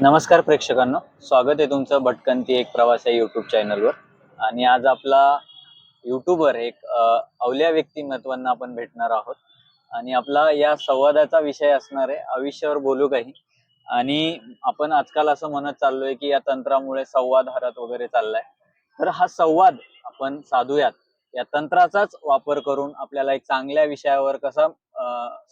नमस्कार प्रेक्षकांनो. स्वागत आहे तुमचं भटकंती एक प्रवास आहे युट्यूब चॅनलवर आणि आज आपला युट्यूबर एक अवल्या व्यक्तिमत्वांना आपण भेटणार आहोत. आणि आपला या संवादाचा विषय असणार आहे आयुष्यावर बोलू काही. आणि आपण आजकाल असं म्हणत चाललोय की या तंत्रामुळे संवाद हरत वगैरे चाललाय. तर हा संवाद आपण साधूयात. या तंत्राचाच वापर करून आपल्याला एक चांगल्या विषयावर कसा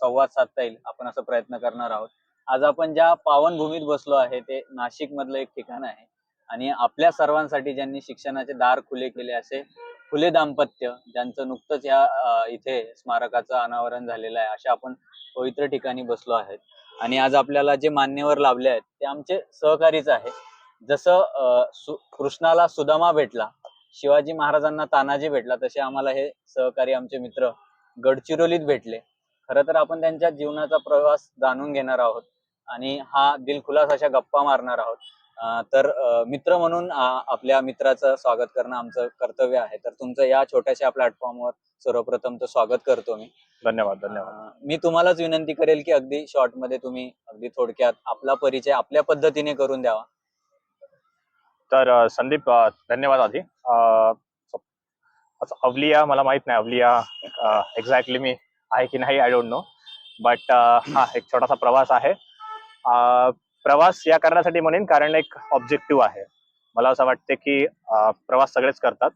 संवाद साधता येईल आपण असं प्रयत्न करणार आहोत. आज आपण ज्या पावनभूमीत बसलो आहे ते नाशिक मधलं एक ठिकाण आहे. आणि आपल्या सर्वांसाठी ज्यांनी शिक्षणाचे दार खुले केले असे फुले दाम्पत्य ज्यांचं नुकतंच या इथे स्मारकाचं अनावरण झालेलं आहे अशा आपण पवित्र ठिकाणी बसलो आहेत. आणि आज आपल्याला जे मान्यवर लाभले आहेत ते आमचे सहकारीच आहे जसं सु- कृष्णाला सुदामा भेटला शिवाजी महाराजांना तानाजी भेटला तसे आम्हाला हे सहकारी आमचे मित्र गडचिरोलीत भेटले. खरं तर आपण त्यांच्या जीवनाचा प्रवास जाणून घेणार आहोत. आणि हा दिलखुलास अशा गप्पा मारणार आहोत. तर मित्र म्हणून आपल्या मित्राचं स्वागत करणं आमचं कर्तव्य आहे. तर तुमचं या छोट्याशा प्लॅटफॉर्मवर सर्वप्रथम तर स्वागत करतो मी. धन्यवाद धन्यवाद. मी तुम्हालाच विनंती करेल की अगदी शॉर्टमध्ये तुम्ही अगदी थोडक्यात आपला परिचय आपल्या पद्धतीने करून द्यावा. तर संदीप धन्यवाद आधी. अवलिया मला माहीत नाही अवलिया एक्झॅक्टली मी आहे की नाही आय डोंट नो बट हा एक छोटासा प्रवास आहे. प्रवास या करण्यासाठी म्हणेन कारण एक ऑब्जेक्टिव्ह आहे. मला असं वाटते की प्रवास सगळेच करतात.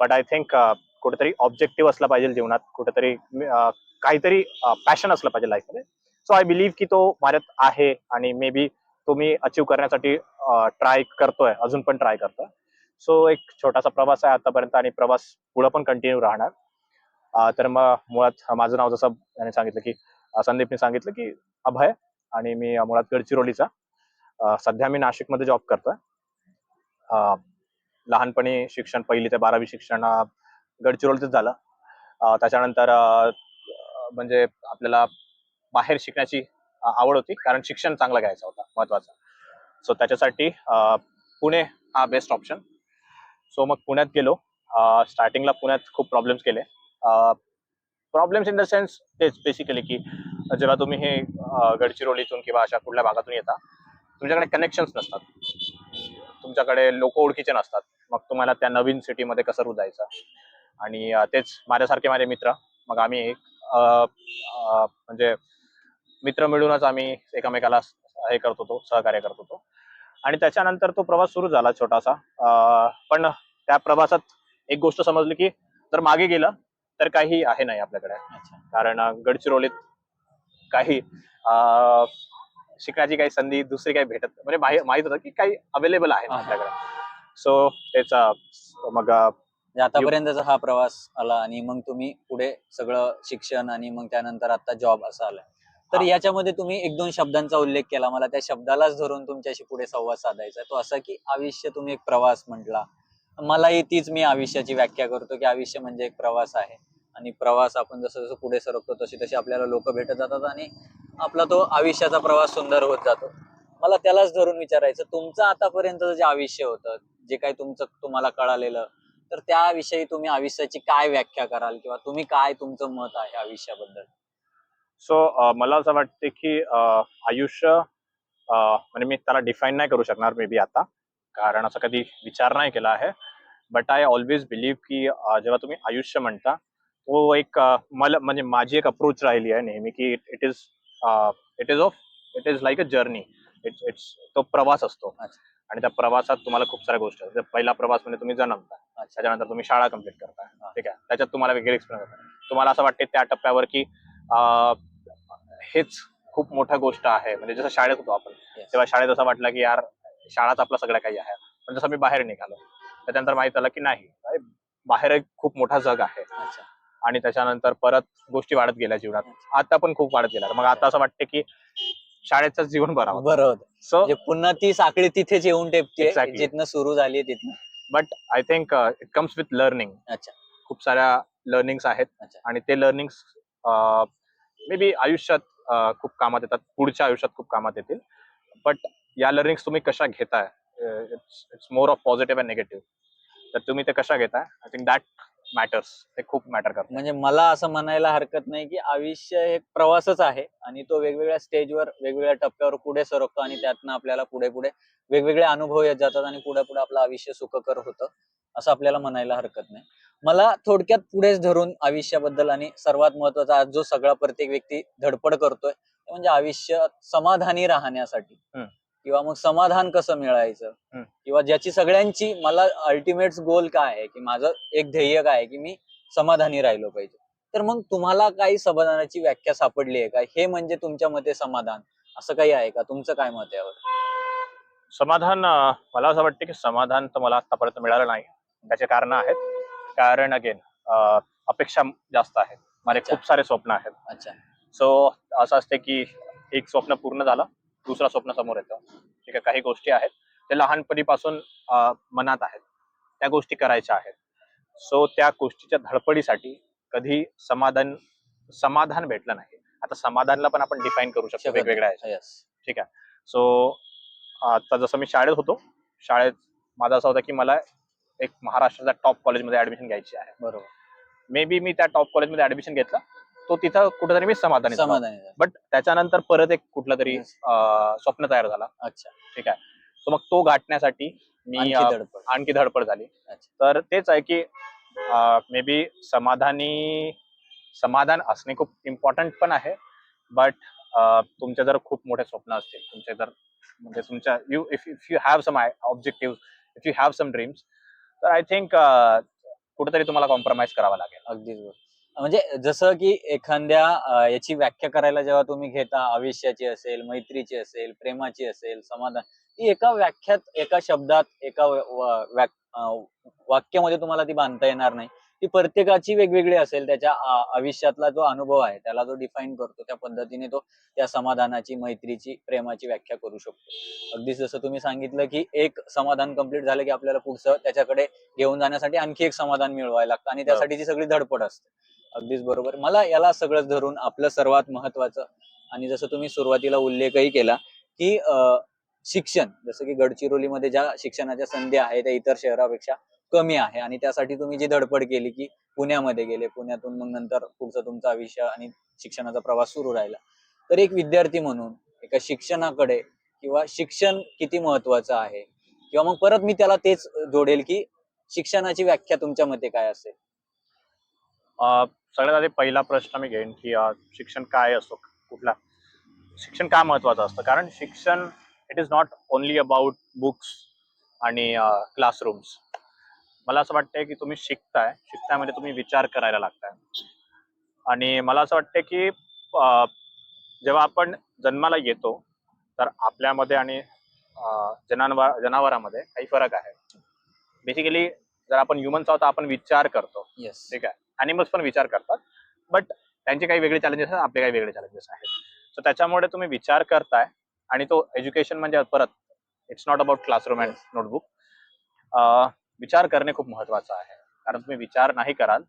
बट आय थिंक कुठेतरी ऑब्जेक्टिव्ह असला पाहिजे जीवनात कुठेतरी काहीतरी पॅशन असलं पाहिजे लाईफमध्ये सो आय बिलीव्ह की तो माझ्यात आहे आणि मे बी तो मी अचीव करण्यासाठी ट्राय करतोय अजून पण ट्राय करतोय. सो एक छोटासा प्रवास आहे आतापर्यंत आणि प्रवास पुढे पण कंटिन्यू राहणार. तर मग मुळात माझं नाव जसं याने सांगितलं की संदीपने सांगितलं की अभय आणि मी मुळात गडचिरोलीचा. सध्या मी नाशिकमध्ये जॉब करतोय. लहानपणी शिक्षण पहिली ते बारावी शिक्षण अं, गडचिरोलीतच झालं. त्याच्यानंतर म्हणजे आपल्याला बाहेर शिकण्याची आवड होती कारण शिक्षण चांगलं घ्यायचं होता महत्वाचं. सो त्याच्यासाठी पुणे हा बेस्ट ऑप्शन सो मग पुण्यात गेलो. स्टार्टिंगला पुण्यात खूप प्रॉब्लेम्स केले. प्रॉब्लेम्स इन द सेन्स तेच बेसिकली की जेव्हा तुम्ही हे गडचिरोलीतून किंवा अशा कुठल्या भागातून येता तुमच्याकडे कनेक्शन्स नसतात. तुमच्याकडे लोक ओळखीचे नसतात. मग तुम्हाला त्या नवीन सिटीमध्ये कसं रुजायचं? आणि तेच माझ्यासारखे माझे मित्र. मग आम्ही एक म्हणजे मित्र मिळूनच आम्ही एकमेकाला हे करत होतो सहकार्य करत होतो आणि त्याच्यानंतर तो प्रवास सुरू झाला छोटासा. पण त्या प्रवासात एक गोष्ट समजली की जर मागे गेलं तर काही आहे नाही आपल्याकडे. कारण गडचिरोलीत काही शिकण्याची काही संधी दुसरी काही भेटत म्हणजे माहि- माहीत होतं की काही अवेलेबल आहे. आपल्याकडे सो अं, मग म्हणजे आतापर्यंतचा हा प्रवास आला आणि मग तुम्ही पुढे सगळं शिक्षण आणि मग त्यानंतर आता जॉब असं आलाय तर. याच्यामध्ये तुम्ही एक दोन शब्दांचा उल्लेख केला मला त्या शब्दालाच धरून तुमच्याशी पुढे संवाद साधायचा. तो असा की आयुष्य तुम्ही एक प्रवास म्हटला मलाही तीच मी आयुष्याची व्याख्या करतो की आयुष्य म्हणजे एक प्रवास आहे आणि प्रवास आपण जसं जसं पुढे सरकतो तशी तशी आपल्याला लोक भेटत जातात आणि आपला तो आयुष्याचा प्रवास सुंदर होत जातो. मला त्यालाच धरून विचारायचं तुमचं आतापर्यंतचं जे आयुष्य होतं जे काही तुमचं तुम्हाला कळालेलं तर त्याविषयी तुम्ही आयुष्याची काय व्याख्या कराल किंवा तुम्ही काय तुमचं मत आहे आयुष्याबद्दल? सो मला असं वाटते की आयुष्य म्हणजे मी त्याला डिफाईन नाही करू शकणार मे बी आता कारण असं कधी विचार नाही केला आहे. बट आय ऑलवेज बिलीव्ह की जेव्हा तुम्ही आयुष्य म्हणता तो एक मला म्हणजे माझी एक अप्रोच राहिली आहे नेहमी की it is it is of it is like a journey it's it's तो प्रवास असतो. आणि त्या प्रवासात तुम्हाला खूप साऱ्या गोष्टी असतात. पहिला प्रवास म्हणजे तुम्ही जन्मता अच्छा. त्याच्यानंतर तुम्ही शाळा कंप्लीट करता. ठीक आहे? त्याच्यात तुम्हाला वेगळे एक्सपिरियन्स होतात तुम्हाला असं वाटते त्या टप्प्यावर की हेच खूप मोठा गोष्ट आहे. म्हणजे जसं शाळेत होतो आपण. तेव्हा शाळेत असं वाटलं की यार शाळाच आपलं सगळं काही आहे. पण जसं मी बाहेर निघालो त्याच्यानंतर माहीत झालं की नाही बाहेर एक खूप मोठा जग आहे. आणि त्याच्यानंतर परत गोष्टी वाढत गेल्या जीवनात. आता पण खूप वाढत गेल्या. मग आता असं वाटतं की शाळेचं जीवन बरं बरोबर सो म्हणजे पुन्हा ती साखळी तिथेच येऊन टेपते Exactly. जिथनं सुरू झाली तिथनं. But I think it comes with learning अच्छा. खूप साऱ्या लर्निंग्स आहेत. अच्छा. आणि ते लर्निंग्स मे बी आयुष्यात अं, खूप कामात येतात. पुढच्या आयुष्यात खूप कामात येतील. बट या लर्निंग्स तुम्ही कशा घेताय? It's it's more of positive and negative तर तुम्ही ते कशा घेताय? आय थिंक दॅट मॅटर्स ते खूप मॅटर करतात म्हणजे मला असं म्हणायला हरकत नाही की आयुष्य एक प्रवासच आहे आणि तो वेगवेगळ्या स्टेजवर वेगवेगळ्या टप्प्यावर पुढे सरकतो आणि त्यातनं आपल्याला पुढे पुढे वेगवेगळे अनुभव येत जातात आणि पुढे पुढे आपलं आयुष्य सुखकर होतं असं आपल्याला म्हणायला हरकत नाही. मला थोडक्यात पुढेच धरून आयुष्याबद्दल आणि सर्वात महत्त्वाचा आज जो सगळा प्रत्येक व्यक्ती धडपड करतोय म्हणजे आयुष्यात समाधानी राहण्यासाठी. किंवा मग समाधान कसं मिळायचं. किंवा ज्याची सगळ्यांची मला अल्टिमेट गोल काय आहे? की माझं एक ध्येय काय आहे? की मी समाधानी राहिलो पाहिजे. तर मग तुम्हाला काही समाधानाची व्याख्या सापडली आहे का? हे म्हणजे तुमच्या मते समाधान. असं काही आहे का? तुमचं काय मत आहे यावर? समाधान मला असं वाटतं की समाधान तर मला आतापर्यंत मिळालं नाही. त्याचे कारण आहेत. कारण अगेन अपेक्षा जास्त आहेत. माझे. खूप सारे स्वप्न आहेत. अच्छा. सो असं असते की एक स्वप्न पूर्ण झालं दुसरं स्वप्न समोर येतं. ठीक आहे काही गोष्टी आहेत ते लहानपणीपासून मनात आहेत. त्या गोष्टी करायच्या आहेत. सो त्या गोष्टीच्या धडपडीसाठी कधी समाधान समाधान भेटलं नाही. आता समाधानला पण आपण डिफाईन करू शकतो वेगवेगळ्या ह्याच्यात. Yes. सो आता जसं मी शाळेत होतो शाळेत माझा असं होता की मला एक महाराष्ट्राच्या टॉप कॉलेजमध्ये ऍडमिशन घ्यायची आहे. बरोबर. मे बी मी त्या टॉप कॉलेजमध्ये ऍडमिशन घेतलं तो तिथं कुठेतरी मी समाधानी झालो. समाधानी. बट त्याच्यानंतर परत एक कुठलं तरी Yes. अं, स्वप्न तयार झाला अच्छा ठीक आहे सो मग तो गाठण्यासाठी मी आणखी धडपड आणखी धडपड झाली अच्छा. तर तेच आहे की मे बी समाधानी समाधान असणे खूप इम्पॉर्टंट पण आहे बट तुमचे जर खूप मोठे स्वप्न असतील तुमचे जर म्हणजे तुमच्या you if if you have some objective if you have some dreams तर आय थिंक कुठेतरी तुम्हाला कॉम्प्रोमाइज करावा लागेल अगदीच बरोबर म्हणजे जसं की एखाद्या याची व्याख्या करायला जेव्हा तुम्ही घेता आयुष्याची असेल मैत्रीची असेल प्रेमाची असेल समाधान ती एका व्याख्यात एका शब्दात एका वाक्यामध्ये तुम्हाला ती बांधता येणार नाही. ती प्रत्येकाची वेगवेगळी असेल त्याच्या आयुष्यातला जो अनुभव आहे त्याला जो डिफाईन करतो त्या पद्धतीने तो त्या समाधानाची मैत्रीची प्रेमाची व्याख्या करू शकतो. अगदीच जसं तुम्ही सांगितलं की एक समाधान कंप्लीट झालं की आपल्याला पुढचं त्याच्याकडे घेऊन जाण्यासाठी आणखी एक समाधान मिळवायला लागतं आणि त्यासाठीची सगळी धडपड असते. अगदीच बरोबर. मला याला सगळंच धरून आपलं सर्वात महत्वाचं आणि जसं तुम्ही सुरुवातीला उल्लेखही केला की शिक्षण. जसं की गडचिरोलीमध्ये ज्या शिक्षणाच्या संधी आहे त्या इतर शहरापेक्षा कमी आहे आणि त्यासाठी तुम्ही जी धडपड केली की पुण्यामध्ये गेले पुण्यातून मग नंतर पुढचा तुमचा आयुष्य आणि शिक्षणाचा प्रवास सुरू राहिला. तर एक विद्यार्थी म्हणून एका शिक्षणाकडे किंवा शिक्षण किती महत्वाचं आहे? किंवा मग परत मी त्याला तेच जोडेल की शिक्षणाची व्याख्या तुमच्या मते काय असेल? सगळ्यात आधी पहिला प्रश्न मी घेईन की शिक्षण काय असतो कुठला. शिक्षण का महत्वाचं असतं? कारण शिक्षण it is not only about books आणि क्लासरूम्स मला असं वाटतंय की तुम्ही शिकताय शिकतामध्ये तुम्ही विचार करायला लागताय. आणि मला असं वाटतं की जेव्हा आपण जन्माला येतो तर आपल्यामध्ये आणि जनावर जनावरांमध्ये काही फरक आहे. बेसिकली जर आपण ह्युमन्स आहोत तर आपण विचार करतो. येस ठीक आहे? अॅनिमल्स पण विचार करतात. बट त्यांचे काही वेगळे चॅलेंजेस आहेत आपले काही वेगळे चॅलेंजेस आहेत. सो त्याच्यामुळे तुम्ही विचार करताय आणि तो एज्युकेशन म्हणजे परत it's not about classroom and notebook विचार करणे खूप महत्वाचं आहे. कारण तुम्ही विचार नाही कराल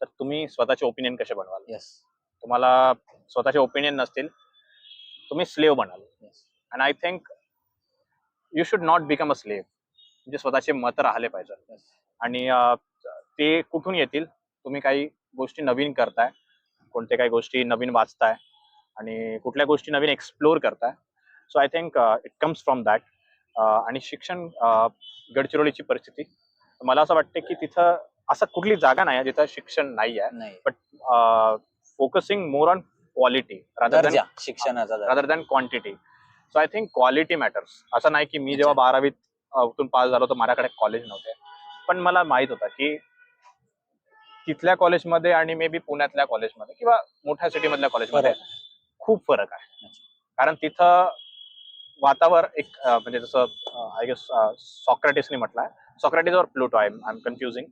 तर तुम्ही स्वतःचे ओपिनियन कसे बनवाल? येस तुम्हाला स्वतःचे ओपिनियन नसतील तुम्ही स्लेव बनाल. Yes and I think you should not become a slave म्हणजे स्वतःचे मत राहिले पाहिजे. आणि ते कुठून येतील? तुम्ही काही गोष्टी नवीन करताय कोणते काही गोष्टी नवीन वाचताय आणि कुठल्या गोष्टी नवीन एक्सप्लोर करताय. So I think it comes from that आणि शिक्षण अं, गडचिरोलीची परिस्थिती. मला असं वाटतं की तिथं असं कुठली जागा नाही आहे जिथं शिक्षण नाही आहे. नाही. फोकसिंग मोर ऑन क्वालिटी शिक्षणाचा. Rather than quantity so I think quality matters असं नाही की मी जेव्हा अच्छा. बारावीत तून पास झालो तर माझ्याकडे कॉलेज नव्हते. पण मला माहीत होतं की तिथल्या कॉलेजमध्ये आणि मे बी पुण्यातल्या कॉलेजमध्ये किंवा मोठ्या सिटी मधल्या कॉलेजमध्ये. खूप फरक आहे. कारण तिथं वातावरण एक म्हणजे जसं आय गेस सॉक्रेटिसने म्हटलंय. सॉक्रेटिस और Pluto I I am confusing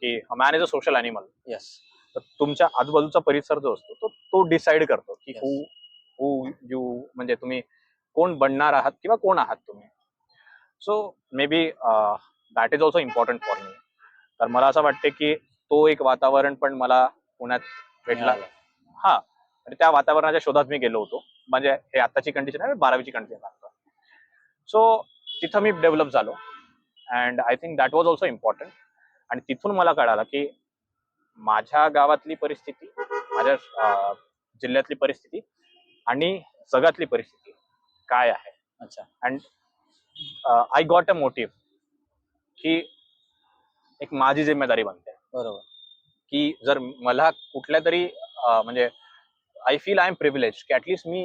की man is a social animal yes तर तुमच्या आजूबाजूचा परिसर जो असतो तो तो डिसाईड करतो की. हू हू यू म्हणजे तुम्ही कोण बनणार आहात किंवा कोण आहात तुम्ही. So maybe that is also important for me तर मला असं वाटते की तो एक वातावरण पण मला पुण्यात भेटला. हा. आणि त्या वातावरणाच्या शोधात मी गेलो होतो. म्हणजे हे आताची कंडिशन आहे बारावीची कंडिशन सो तिथं मी डेव्हलप झालो. And I think that was also important आणि तिथून मला कळालं की माझ्या गावातली परिस्थिती माझ्या जिल्ह्यातली परिस्थिती आणि जगातली परिस्थिती काय आहे? अच्छा. And I got a motive की एक माझी जिम्मेदारी बनते. बरोबर. की जर मला कुठल्या तरी म्हणजे I feel I am privilege की ऍटलिस्ट मी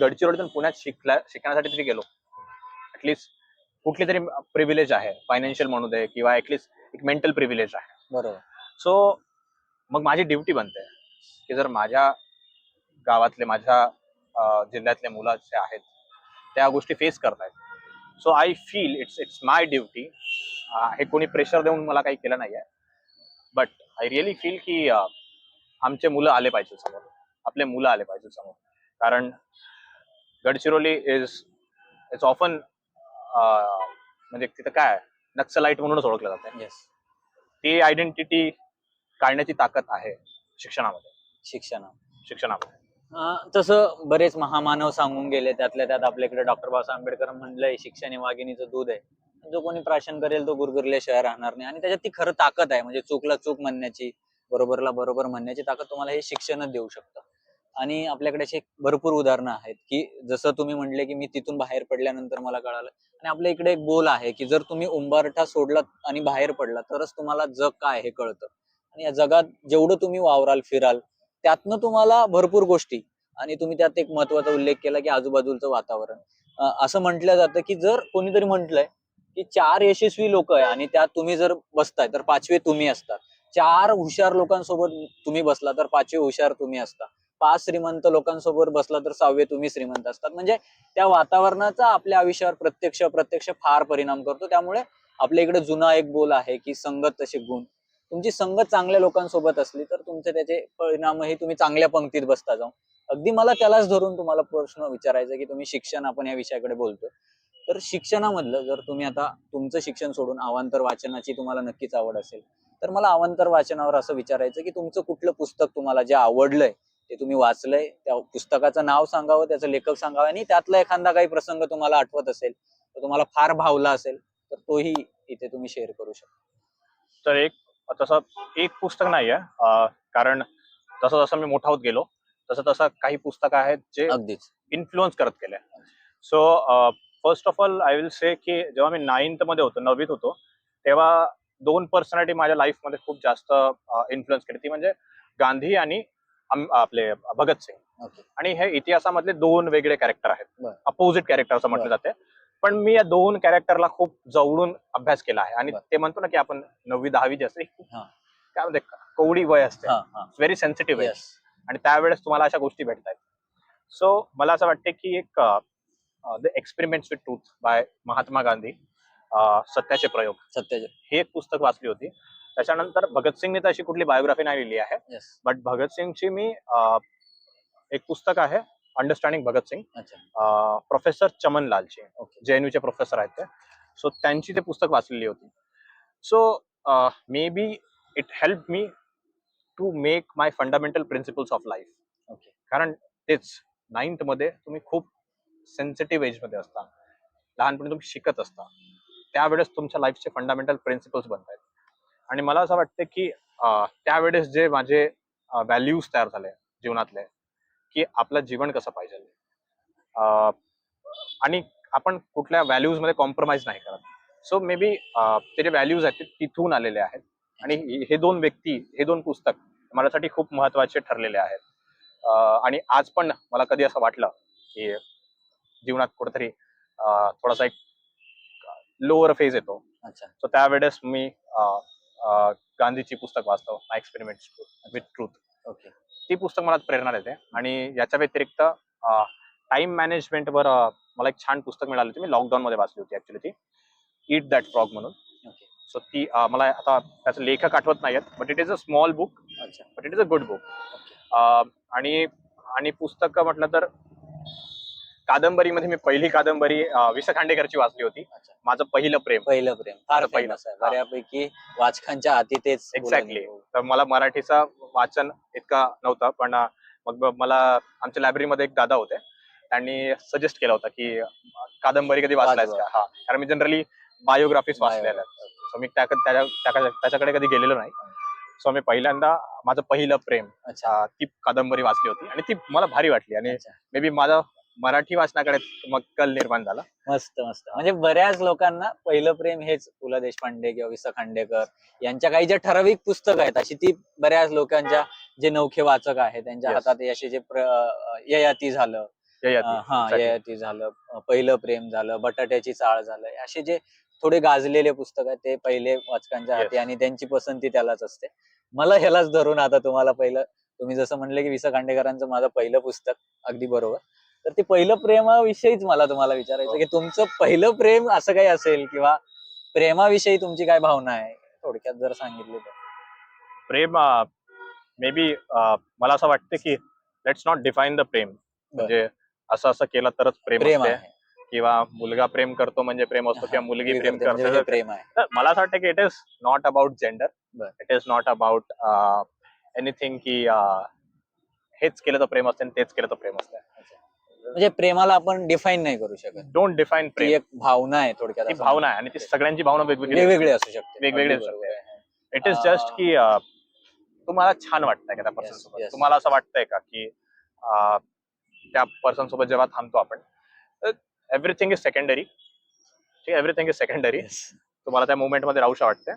गडचिरोलीतून पुण्यात शिकला शिकण्यासाठी तरी गेलो. ऍटलिस्ट कुठली तरी प्रिव्हिलेज आहे फायनान्शियल म्हणू दे किंवा ऍटलिस्ट एक मेंटल प्रिव्हिलेज आहे. बरोबर. सो मग माझी ड्युटी बनते. की जर माझ्या गावातले माझ्या जिल्ह्यातले मुलं जे आहेत त्या गोष्टी फेस करतायत. So I feel it's it's my duty हे कोणी प्रेशर देऊन मला काही केलं नाहीये. बट आय रिअली फील की आमचे मुलं आले पाहिजे समोर. आपले मुलं आले पाहिजे समोर. कारण गडचिरोली इज इट्स ऑफन म्हणजे तिथं काय नक्सलाइट म्हणूनच ओळखलं जाते. येस ती आयडेंटिटी काढण्याची ताकद आहे शिक्षणामध्ये. शिक्षण शिक्षणामध्ये. अं, तसं बरेच महामानव सांगून गेले. त्यातल्या त्यात आपल्याकडे डॉक्टर बाबासाहेब आंबेडकर म्हणलंय शिक्षण हे वाघिणीचं दूध आहे. जो कोणी प्राशन करेल तो गुरगुरल्याशिवाय राहणार नाही. आणि त्याच्यात ती खरं ताकद आहे. म्हणजे चूकला चूक म्हणण्याची बरोबरला बरोबर म्हणण्याची ताकद तुम्हाला हे शिक्षणच देऊ शकतं. आणि आपल्याकडे असे भरपूर उदाहरणं आहेत की जसं तुम्ही म्हणले की मी तिथून बाहेर पडल्यानंतर मला कळालं. आणि आपल्या इकडे एक बोल आहे की जर तुम्ही उंबारठा सोडलात आणि बाहेर पडला तरच तुम्हाला जग काय हे कळतं. आणि या जगात जेवढं तुम्ही वावराल फिराल त्यातनं तुम्हाला भरपूर गोष्टी. आणि तुम्ही त्यात एक महत्त्वाचा उल्लेख केला की आजूबाजूचं वातावरण. असं म्हटलं जातं की जर कोणीतरी म्हटलंय की चार यशस्वी लोक आहे आणि त्यात तुम्ही जर बसताय तर पाचवे तुम्ही असतात चार हुशार लोकांसोबत तुम्ही बसला तर पाचवे हुशार तुम्ही असता. पाच श्रीमंत लोकांसोबत बसला तर सहावे तुम्ही श्रीमंत असतात. म्हणजे त्या वातावरणाचा आपल्या आयुष्यावर प्रत्यक्ष प्रत्यक्ष फार परिणाम करतो. त्यामुळे आपल्या इकडे जुना एक बोल आहे की संगत तसे गुण. तुमची संगत चांगल्या लोकांसोबत असली तर तुमचे त्याचे परिणामही तुम्ही चांगल्या पंक्तीत बसता जाऊन. अगदी मला त्यालाच धरून तुम्हाला प्रश्न विचारायचा की तुम्ही शिक्षण आपण या विषयाकडे बोलतोय. तर शिक्षणामधलं जर तुम्ही आता तुमचं शिक्षण सोडून अवांतर वाचनाची तुम्हाला नक्कीच आवड असेल तर मला अवांतर वाचनावर असं विचारायचं की तुमचं कुठलं पुस्तक तुम्हाला जे आवडलंय ते तुम्ही वाचलंय त्या पुस्तकाचं नाव सांगावं त्याचं लेखक सांगावं आणि त्यातला एखादा काही प्रसंग तुम्हाला आठवत असेल तर तुम्हाला फार भावला असेल तर तोही इथे तुम्ही शेअर करू शकता. तर एक तसं एक पुस्तक नाही आहे कारण जसं जसं मी मोठा होत गेलो तसं तसं काही पुस्तकं आहेत जे अगदीच. इन्फ्लुअन्स करत गेले. So first of all I will say की जेव्हा मी नाईन्थमध्ये होतो नववीत होतो तेव्हा दोन पर्सनॅलिटी माझ्या लाईफमध्ये खूप जास्त इन्फ्लुअन्स केली. ती म्हणजे गांधी आणि आपले भगतसिंग आणि हे इतिहासामधले दोन वेगळे कॅरेक्टर आहेत. अपोजिट कॅरेक्टर असं म्हटलं. जाते. पण मी या दोन कॅरेक्टरला खूप जवळून अभ्यास केला आहे. आणि. ते म्हणतो ना की आपण नववी दहावी जी असते म्हणते कवडी वय असते. व्हेरी सेन्सिटिव्ह येस आणि त्यावेळेस तुम्हाला अशा गोष्टी भेटतात सो मला असं वाटते की एक the experiments with truth by Mahatma Gandhi सत्याचे प्रयोग. सत्याचे. हे एक पुस्तक वाचली होती. त्याच्यानंतर भगतसिंगने तर अशी कुठली बायोग्राफी नाही लिहिली आहे. बट भगतसिंगची मी अं, एक पुस्तक आहे अंडरस्टँडिंग भगतसिंग अच्छा. प्रोफेसर चमनलालची. ओके जे एन चे प्रोफेसर आहेत ते. सो त्यांची ते पुस्तक वाचलेली होती. So maybe it help me to make my fundamental principles of life okay कारण तेच नाईन्थमध्ये तुम्ही खूप सेन्सिटिव्ह एजमध्ये असता लहानपणी तुम्ही शिकत असता. त्यावेळेस तुमच्या लाईफचे फंडामेंटल प्रिन्सिपल्स बनतात आणि मला असं वाटतं की त्यावेळेस जे माझे व्हॅल्यूज तयार झाले जीवनातले की आपलं जीवन कसं पाहिजे. आणि आपण कुठल्या व्हॅल्यूजमध्ये कॉम्प्रोमाइज नाही करत. सो मे बी ते जे व्हॅल्यूज आहेत ते तिथून आलेले आहेत. आणि हे- दोन व्यक्ती हे दोन पुस्तक माझ्यासाठी खूप महत्त्वाचे ठरलेले आहेत. आणि आज पण मला कधी असं वाटलं की जीवनात कुठेतरी थोडासा एक लोअर फेज येतो. अच्छा. सो त्यावेळेस मी गांधीची पुस्तक वाचतो my experiment with truth okay. ती पुस्तक मला प्रेरणा देते आणि याच्या व्यतिरिक्त टाइम मॅनेजमेंटवर मला एक छान पुस्तक मिळालं होती. मी लॉकडाऊन मध्ये वाचली होती ऍक्च्युली ती. ईट दॅट फ्रॉग म्हणून. ओके. सो ती मला आता त्याचं लेखक आठवत नाहीयेत but it is a small book अच्छा. But it is a good book आणि आणि पुस्तक म्हटलं तर कादंबरीमध्ये मी पहिली कादंबरी अं, विस खांडेकरची वाचली होती. अच्छा. माझं पहिलं प्रेम. पहिलं प्रेम. फार पहिलं. आहे. बऱ्यापैकी वाचकांच्या हाती तेच Exactly. बोलणं. तर मला मराठीचं वाचन इतका नव्हतं पण अं, मग मला आमच्या लायब्ररीमध्ये एक दादा होते. त्यांनी सजेस्ट केला होता की अं, कादंबरी कधी वाचलायस वाचवा. का हा. कारण मी जनरली बायोग्राफीज वाचलेल्या आहेत. सो मी त्या त्याच्या- त्या- त्याच्याकडे कधी गेलेलो नाही. सो मी पहिल्यांदा माझं पहिलं प्रेम अच्छा. अं, ती कादंबरी वाचली होती. आणि ती मला भारी वाटली. आणि अच्छा. मे बी माझा मराठी वाचनाकडे मग कल निर्माण झाला मस्त मस्त म्हणजे बऱ्याच लोकांना पहिलं प्रेम हेच पु ल देशपांडे किंवा वि स खांडेकर यांच्या काही ज्या ठराविक पुस्तकं आहेत अशी ती बऱ्याच लोकांच्या जे नौखे वाचक आहेत त्यांच्या Yes. हातात असे जे प्र- ययाती झालं ययाती. अं, हा. ययाती झालं अं, पहिलं प्रेम झालं बटाट्याची चाळ झालं असे जे थोडे गाजलेले पुस्तक आहेत ते पहिले वाचकांच्या हाती. आणि त्यांची पसंती त्यालाच असते मला ह्यालाच धरून आता तुम्हाला पहिलं तुम्ही जसं म्हणले की वि स खांडेकरांचं माझं पहिलं पुस्तक अगदी बरोबर तर ते पहिलं प्रेमाविषयीच मला तुम्हाला विचारायचं की तुमचं पहिलं प्रेम असं काही असेल किंवा प्रेमाविषयी तुमची काय भावना आहे? थोडक्यात जर सांगितली तर. प्रेम मे बी मला असं वाटतं की लेट्स नॉट डिफाईन द प्रेम म्हणजे असं असं केलं तरच प्रेम आहे. किंवा मुलगा प्रेम करतो म्हणजे प्रेम असतो किंवा मुलगी प्रेम म्हणजे करते प्रेम आहे. तर मला असं वाटतं की it is not about gender. It is not about anything की हेच केलं तर प्रेम असते आणि तेच केलं तर प्रेम असते. म्हणजे प्रेमाला आपण डिफाईन नाही करू शकत. डोंट डिफाईन ती प्रेम. एक भावना आहे थोडक्यात ती असं भावना आहे आणि ती सगळ्यांची भावना वेगवेगळी. वेगवेगळी असू शकते. वेगवेगळी असू आहे. इट इज जस्ट की अं, तुम्हाला छान वाटतंय का त्या पर्सन Yes, सोबत yes. तुम्हाला असं वाटतंय का की अं, त्या पर्सन सोबत जेव्हा थांबतो आपण एव्हरीथिंग इज सेकंडरी ठीक एव्हरीथिंग इज सेकंडरी Yes. तुम्हाला त्या मुवमेंटमध्ये राहू वाटते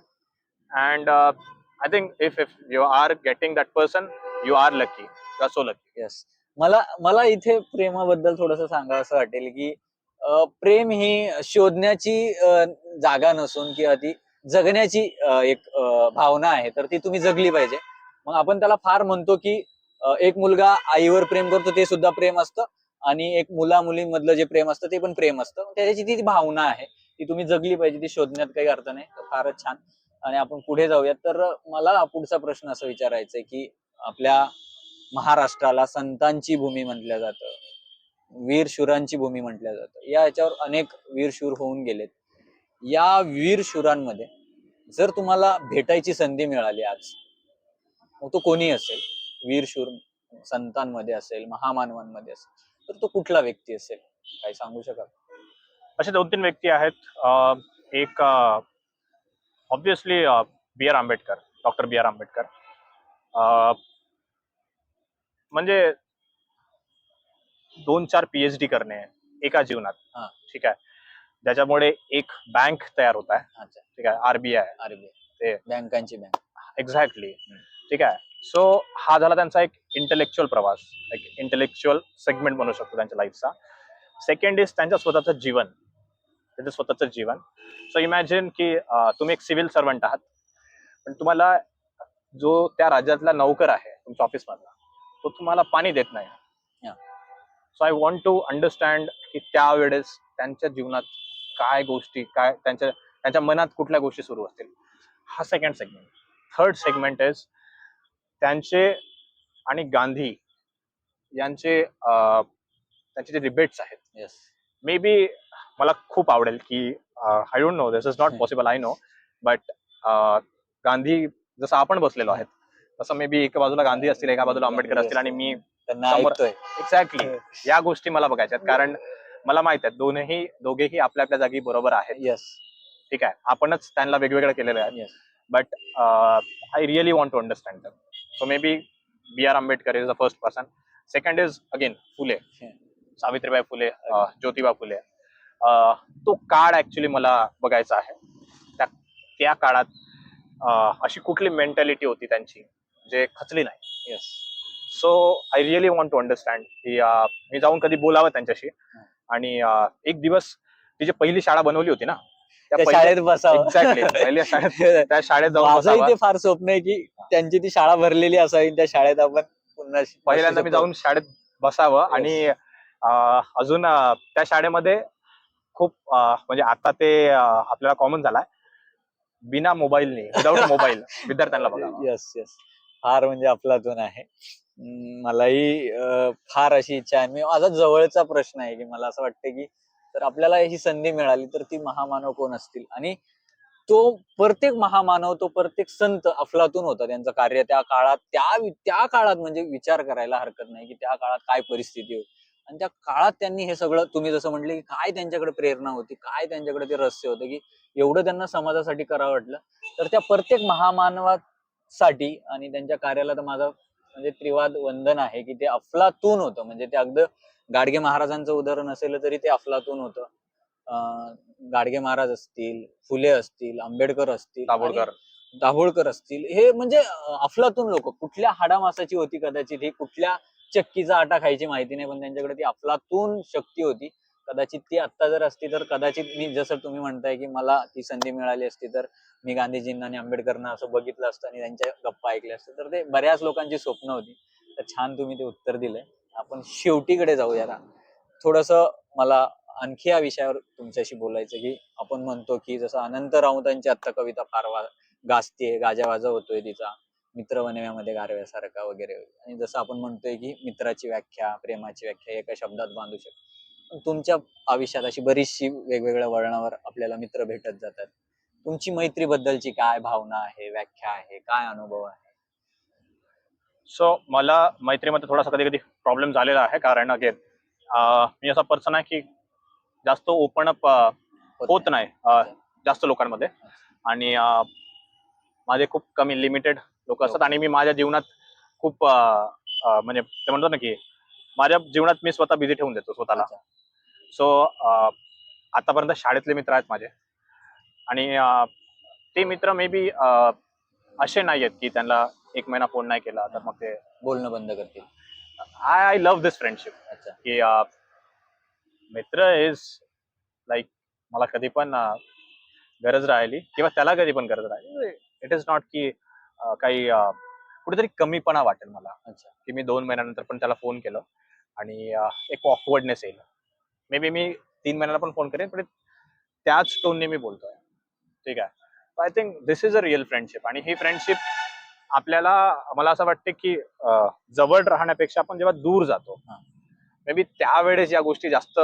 and I think if if you are getting that person you are lucky you are so lucky yes मला मला इथे प्रेमाबद्दल थोडस सांगा असं वाटेल की प्रेम ही शोधण्याची जागा नसून किंवा ती जगण्याची एक भावना आहे तर ती तुम्ही जगली पाहिजे. मग आपण त्याला फार म्हणतो की एक मुलगा आईवर प्रेम करतो ते सुद्धा प्रेम असतं. आणि एक मुला मुलींमधलं जे प्रेम असतं ते पण प्रेम असतं. त्याची ती भावना आहे. ती तुम्ही जगली पाहिजे ती शोधण्यात काही अर्थ नाही. फारच छान. आणि आपण पुढे जाऊयात. तर मला पुढचा प्रश्न असं विचारायचा की आपल्या महाराष्ट्राला संतांची भूमी म्हटलं जातं. वीर शूरांची भूमी म्हटलं जातं. या याच्यावर अनेक वीर शूर होऊन गेलेत. या वीर शूरांमध्ये जर तुम्हाला भेटायची संधी मिळाली आज मग तो कोणी असेल? वीर शूर संतांमध्ये असेल महामानवांमध्ये असेल तर तो कुठला व्यक्ती असेल? काही सांगू शकाल? असे दोन तीन व्यक्ती आहेत. एक obviously B R Ambedkar doctor B R Ambedkar. म्हणजे दोन चार पीएच डी करणे एका जीवनात. हा. ठीक आहे? ज्याच्यामुळे एक बँक तयार होत आहे. अच्छा. ठीक आहे? आरबीआय आरबीआय ते- बँकांची बँक एक्झॅक्टली ठीक आहे? सो हा झाला त्यांचा एक इंटेलेक्च्युअल प्रवास. एक इंटेलेक्च्युअल सेगमेंट म्हणू शकतो त्यांच्या लाईफचा सेकंड इज त्यांच्या स्वतःचं जीवन. त्याचं स्वतःचं जीवन. सो इमॅजिन की अं, तुम्ही एक सिव्हिल सर्वंट आहात. पण तुम्हाला जो त्या राज्यातला नौकर आहे तुमच्या ऑफिसमधला तो तुम्हाला पाणी देत नाही. So I want to understand की त्यावेळेस त्यांच्या जीवनात काय गोष्टी काय त्यांच्या त्यांच्या मनात कुठल्या गोष्टी सुरू असतील? हा second segment third segment is त्यांचे आणि गांधी यांचे त्यांचे जे डिबेट्स आहेत. येस मे बी मला खूप आवडेल की I don't know this is not. Possible I know but Gandhi जसं आपण बसलेलो आहेत तसं मे बी एका बाजूला गांधी असतील एका बाजूला आंबेडकर असतील आणि मी त्यांना समोर- ऐकतोय. एक्झॅक्टली या गोष्टी मला बघायच्या आहेत कारण मला माहीत आहे दोनही दोघेही आपल्या आपल्या जागी बरोबर आहेत. येस ठीक आहे. आपणच त्यांना वेगवेगळं केलेलं आहे. Yes but uh, I really want to understand them. So maybe B.R. Ambedkar is the first person. Second is again Phule. Savitribai Phule Jyotiba Phule तो काळ ऍक्च्युली मला बघायचा आहे. त्या त्या काळात अं, अशी कुठली मेंटॅलिटी होती त्यांची? जे खचली नाही. Yes so I really want to understand की अं, मी जाऊन कधी बोलावं त्यांच्याशी? आणि अं, एक दिवस ती जी पहिली शाळा बनवली होती ना त्या शाळेत बसावं. एक्झॅक्टली पहिल्या शाळेत त्या शाळेत जाऊन बसावं. फार स्वप्न आहे की त्यांची ती शाळा भरलेली असावी त्या शाळेत आपण पुन्हा पहिल्यांदा मी जाऊन शाळेत बसावं. आणि अं, अजून अं, त्या शाळेमध्ये खूप अं, म्हणजे आता ते अं, आपल्याला कॉमन झालाय. बिना मोबाईलने विदाउट मोबाईल विद्यार्थ्यांना. बघावं. येस येस फार म्हणजे अफलातून आहे. मलाही फार अशी इच्छा आहे. मी माझा जवळचा प्रश्न आहे की मला असं वाटतं की तर आपल्याला ही संधी मिळाली तर ती महामानव कोण असतील? आणि तो प्रत्येक महामानव तो प्रत्येक संत अफलातून होता त्यांचं कार्य त्या काळात त्या त्या काळात म्हणजे विचार करायला हरकत नाही की त्या काळात काय परिस्थिती होती. आणि त्या काळात त्यांनी हे सगळं तुम्ही जसं म्हटले की काय त्यांच्याकडे प्रेरणा होती काय त्यांच्याकडे ते रहस्य होतं की एवढं त्यांना समाजासाठी करावं वाटलं. तर त्या प्रत्येक महामानवात महामानवासाठी आणि त्यांच्या कार्याला तर माझं म्हणजे त्रिवाद वंदन आहे की ते अफलातून होतं. म्हणजे ते अगदी गाडगे महाराजांचं उदाहरण असेल तरी ते अफलातून होतं. गाडगे महाराज असतील फुले असतील आंबेडकर असतील दाभोळकर. दाभोळकर असतील. हे म्हणजे अफलातून लोक. कुठल्या हाडामासाची होती कदाचित ही कुठल्या चक्कीचा आटा खायची माहिती नाही पण त्यांच्याकडे ती अफलातून शक्ती होती. कदाचित ती आत्ता जर असती तर कदाचित मी जसं तुम्ही म्हणताय की मला ती संधी मिळाली असती तर मी गांधीजींना आणि आंबेडकरांना असं बघितलं असतं आणि त्यांच्या गप्पा ऐकल्या असतं तर ते बऱ्याच लोकांची स्वप्न होती. तर छान तुम्ही ते उत्तर दिलंय. आपण शेवटीकडे जाऊ जरा थोडस मला आणखी या विषयावर तुमच्याशी बोलायचं की आपण म्हणतो की जसं अनंत राऊतांची आत्ता कविता फार वा गाजतीये गाजावाजा होतोय तिचा. मित्र वनव्यामध्ये गारव्यासारखा वगैरे. आणि जसं आपण म्हणतोय की मित्राची व्याख्या प्रेमाची व्याख्या एका शब्दात बांधू शकतो. तुमच्या आयुष्यात अशी बरीचशी वेगवेगळ्या वळणावर आपल्याला मित्र भेटत जातात. तुमची मैत्रीबद्दलची काय भावना आहे व्याख्या आहे काय अनुभव आहे? सो मला मैत्रीमध्ये थोडासा कधी कधी प्रॉब्लेम झालेला आहे कारण अगेन मी असा पर्सन आहे की जास्त ओपन अप होत नाही. अं, जास्त लोकांमध्ये. आणि अं, माझे खूप कमी लिमिटेड लोक असतात आणि मी माझ्या जीवनात खूप अं, अं, म्हणजे ते म्हणतो ना की माझ्या जीवनात मी स्वतः बिझी ठेवून देतो स्वतःला. सो आतापर्यंत शाळेतले मित्र आहेत माझे. आणि ते मित्र मे बी असे नाही आहेत की त्यांना एक महिना फोन नाही केला तर मग ते बोलणं बंद करतील. I I love this friendship अच्छा. की मित्र इज लाईक मला कधी पण गरज राहिली किंवा त्याला कधी पण गरज राहिली. इट इज नॉट की काही कुठेतरी कमीपणा वाटेल मला. अच्छा. की मी दोन महिन्यानंतर पण त्याला फोन केलं. आणि एक ऑकवर्डनेस येईल. मे बी मी तीन महिन्याला पण फोन करेन पण त्याच टोनने मी बोलतोय. ठीक आहे? I think this is a real friendship आणि ही फ्रेंडशिप आपल्याला मला असं वाटते की जवळ राहण्यापेक्षा आपण जेव्हा दूर जातो. मे बी त्यावेळेस या गोष्टी जास्त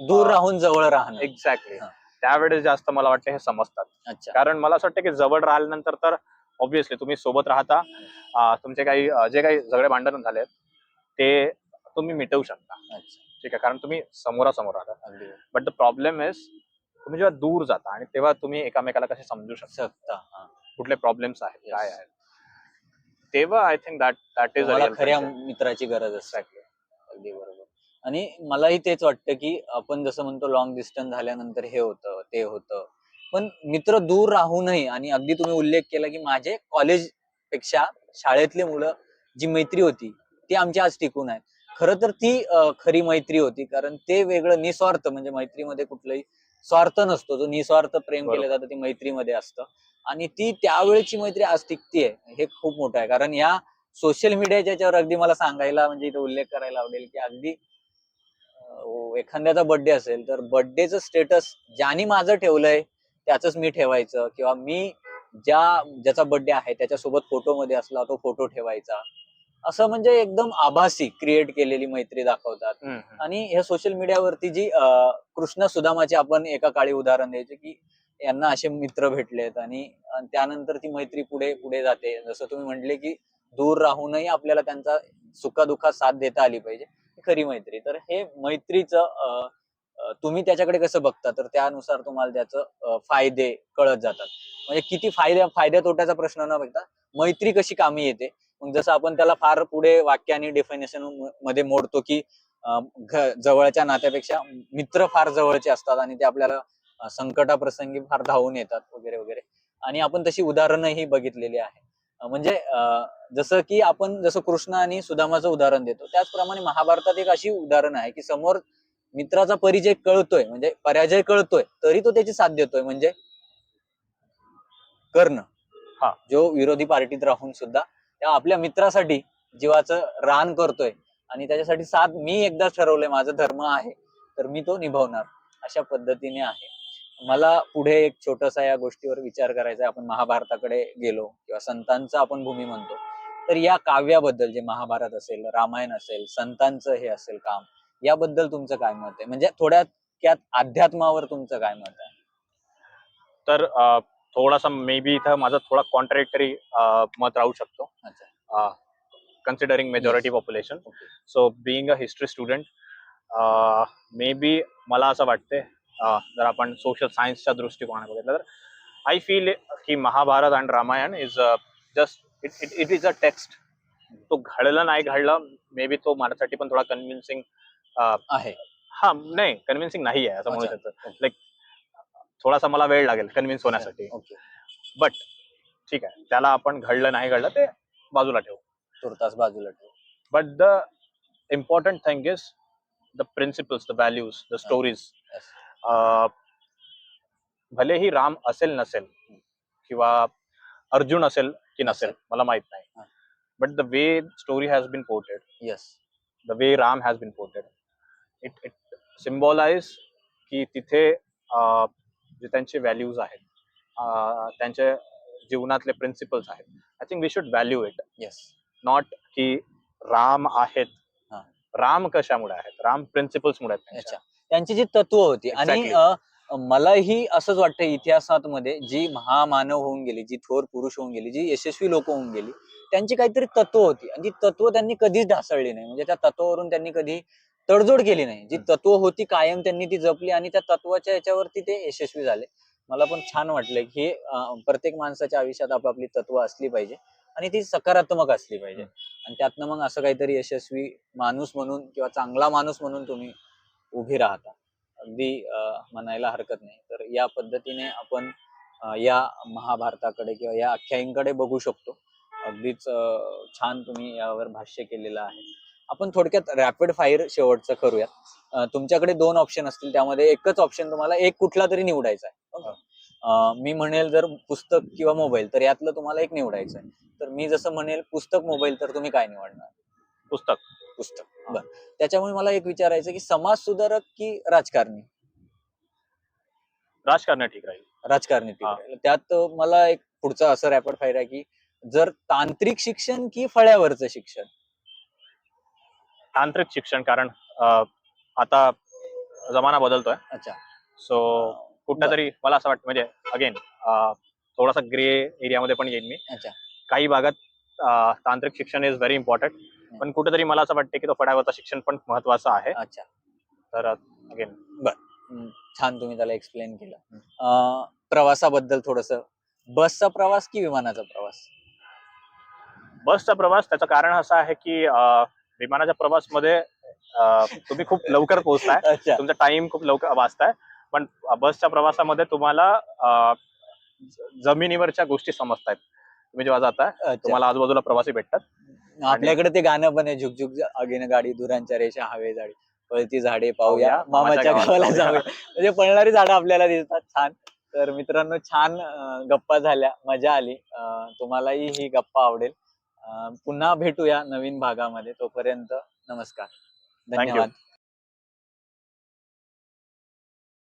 दूर राहून जवळ राहणं. एक्झॅक्टली. त्यावेळेस जास्त मला वाटतं हे समजतात. अच्छा. कारण मला असं वाटतं की जवळ राहिल्यानंतर तर ऑब्विसली तुम्ही सोबत राहता. तुमचे काही जे काही झगडे भांडण झालेत ते तुम्ही मिटवू शकता. ठीक आहे? कारण तुम्ही समोरासमोर अगदी. बट द प्रॉब्लेम इज तुम्ही जेव्हा दूर जाता आणि तेव्हा तुम्ही एकामेकाला कसे समजू शकता. कुठले प्रॉब्लेम्स आहेत. काय आहेत? तेव्हा I think that that is खऱ्या मित्राची गरज असते. अगदी बरोबर. आणि मलाही तेच वाटतं की आपण जसं म्हणतो लॉंग डिस्टन्स झाल्यानंतर हे होतं ते होतं. पण मित्र दूर राहूनही आणि अगदी तुम्ही उल्लेख केला की माझे कॉलेजपेक्षा शाळेतले मुलं जी मैत्री होती ती आमची आज टिकून आहे खरं तर ती खरी मैत्री होती. कारण ते वेगळं निस्वार्थ म्हणजे मैत्रीमध्ये कुठलंही स्वार्थ नसतो. जो निस्वार्थ प्रेम केलं जातं ती मैत्रीमध्ये असतं. आणि ती त्यावेळची मैत्री आज टिकतीये. हे खूप मोठं आहे. कारण या सोशल मीडियाच्या याच्यावर अगदी मला सांगायला म्हणजे इथे उल्लेख करायला आवडेल की अगदी एखाद्याचा बर्थडे असेल तर बर्थडेचं स्टेटस ज्याने माझं ठेवलंय त्याच मी ठेवायचं. किंवा मी ज्या ज्याचा बर्थडे आहे त्याच्यासोबत फोटोमध्ये असला तो फोटो ठेवायचा. असं म्हणजे एकदम आभासी क्रिएट केलेली मैत्री दाखवतात. आणि ह्या सोशल मीडियावरती जी कृष्ण सुदामाचे आपण एका काळी उदाहरण द्यायचे की यांना असे मित्र भेटलेत आणि त्यानंतर ती मैत्री पुढे पुढे जाते. जसं तुम्ही म्हटले की दूर राहूनही आपल्याला त्यांचा सुखादुखात साथ देता आली पाहिजे. खरी मैत्री. तर हे मैत्रीचं तुम्ही त्याच्याकडे कसं बघता? तर त्यानुसार तुम्हाला त्याचं फायदे कळत जातात. म्हणजे किती फायद्या फायद्या तोट्याचा प्रश्न न बघता मैत्री कशी कामी येते? जसं आपण त्याला फार पुढे वाक्याने डेफिनेशनमध्ये मोडतो की जवळच्या नात्यापेक्षा मित्र फार जवळचे असतात आणि ते आपल्याला संकटाप्रसंगी फार धावून येतात वगैरे वगैरे. आणि आपण तशी उदाहरणही बघितलेली आहे. म्हणजे जसं की आपण जसं कृष्ण आणि सुदामाचं उदाहरण देतो त्याचप्रमाणे महाभारतात एक अशी उदाहरण आहे की समोर मित्राचा परिचय कळतोय म्हणजे पराजय कळतोय तरी तो त्याची साथ देतोय म्हणजे कर्ण. हा. जो विरोधी पार्टीत राहून सुद्धा त्या आपल्या मित्रासाठी जीवाचं रान करतोय. आणि त्याच्यासाठी साथ मी एकदा ठरवलंय माझा धर्म आहे तर मी तो निभावणार अशा पद्धतीने आहे. मला पुढे एक छोटासा या गोष्टीवर विचार करायचा आहे. आपण महाभारताकडे गेलो किंवा संतांचा आपण भूमी म्हणतो तर या काव्याबद्दल जे महाभारत असेल रामायण असेल संतांचं हे असेल काम याबद्दल तुमचं काय मत आहे? म्हणजे थोड्यात अध्यात्मावर तुमचं काय मत आहे? तर थोडासा मे बी इथं माझं थोडा कॉन्ट्रडिक्टरी मत राहू शकतो. Considering majority population. So being a history student maybe मला असं वाटते अं, जर आपण सोशल सायन्सच्या दृष्टिकोनाने बघितलं तर आय फील की महाभारत आणि Ramayana is just it it it is a text तो घडलं नाही घडलं मे बी तो माझ्यासाठी पण थोडा कन्व्हिन्सिंग आहे. हा नाही कन्व्हिन्सिंग नाही आहे असं म्हणू. शकतो. लाईक थोडासा मला वेळ लागेल कन्व्हिन्स होण्यासाठी. ओके बट ठीक आहे. त्याला आपण घडलं नाही घडलं ते बाजूला ठेवू. तुर्तास बाजूला ठेव. Important thing is the principles the values the stories. Yes. uh, भलेही राम असेल नसेल किंवा अर्जुन असेल की नसेल मला माहीत. नाही. But the way story has been ported yes the way Ram has been ported it it symbolise की तिथे अं, जे त्यांचे व्हॅल्यूज आहेत त्यांचे जीवनातले प्रिन्सिपल्स आहेत. I think we should value it yes not की राम आहेत. राम कशामुळे आहेत? राम प्रिन्सिपल्स मुळे आहेत त्यांची जी तत्व होती. आणि मलाही असंच वाटतं इतिहासात मध्ये जी महामानव होऊन गेली जी थोर पुरुष होऊन गेली जी यशस्वी लोक होऊन गेली त्यांची काहीतरी तत्व होती. आणि ती तत्व त्यांनी कधीच ढासळली नाही. म्हणजे त्या तत्वावरून त्यांनी कधी तडजोड केली नाही. जी. तत्व होती कायम त्यांनी ती जपली आणि त्या तत्वाच्या याच्यावरती ते यशस्वी झाले. मला पण छान वाटलं की अ, प्रत्येक माणसाच्या आयुष्यात आपापली तत्व असली पाहिजे आणि ती सकारात्मक असली पाहिजे. आणि त्यातनं मग असं काहीतरी यशस्वी माणूस म्हणून किंवा चांगला माणूस म्हणून तुम्ही उभी राहता. अगदी म्हणायला हरकत नाही. तर या पद्धतीने आपण या महाभारताकडे किंवा या आख्यायींकडे बघू शकतो. अगदीच छान तुम्ही यावर भाष्य केलेलं आहे. आपण थोडक्यात रॅपिड फायर शेवटचं करूयात. अं, तुमच्याकडे दोन ऑप्शन असतील त्यामध्ये एकच ऑप्शन तुम्हाला एक कुठला तरी निवडायचा आहे. मी म्हणेल जर पुस्तक किंवा मोबाईल तर यातलं तुम्हाला एक निवडायचं आहे. तर मी जसं म्हणेल पुस्तक मोबाईल तर तुम्ही काय निवडणार? पुस्तक. पुस्तक. बर. त्याच्यामुळे मला एक विचारायचं की समाज सुधारक की राजकारणी? राजकारण ठीक राहील. राजकारणी ठीक. राहील. त्यात मला एक पुढचं असं रॅपिड फायर आहे की जर तांत्रिक शिक्षण की फळ्यावरचं शिक्षण? तांत्रिक शिक्षण कारण अं, आता जमाना बदलतोय. अच्छा. सो कुठं तरी मला असं वाटतं म्हणजे अगेन थोडासा ग्रे एरियामध्ये पण येईन मी. अच्छा. काही भागात अं, तांत्रिक शिक्षण इज व्हेरी इम्पॉर्टंट पण कुठेतरी मला असं वाटतं की तो फळ्यावरचं शिक्षण पण महत्वाचं आहे. अच्छा. तर अगेन हम्म, छान तुम्ही त्याला एक्सप्लेन केलं. अं, प्रवासाबद्दल थोडस. बसचा प्रवास की विमानाचा प्रवास? बसचा प्रवास त्याचं कारण असं आहे की अं, विमानाच्या प्रवासमध्ये अं, तुम्ही खूप लवकर पोहोचताय. तुमचा टाइम खूप लवकर वाचताय. पण बसच्या प्रवासामध्ये तुम्हाला जमिनीवरच्या गोष्टी समजतायत. तुम्ही जेव्हा अच्छा. तुम्हाला आजूबाजूला प्रवासी भेटतात. आपल्याकडे ते गाणं पण आहे झुकझुक आगीन गाडी धुरांच्या रेषा हवे जाडी. पळती झाडे पाहूया. मामाच्या गावाला जाऊया. म्हणजे पळणारी झाडं आपल्याला दिसतात छान. तर मित्रांनो छान गप्पा झाल्या. मजा आली. तुम्हालाही ही गप्पा आवडेल. पुन्हा भेटूया नवीन भागामध्ये तोपर्यंत नमस्कार. धन्यवाद.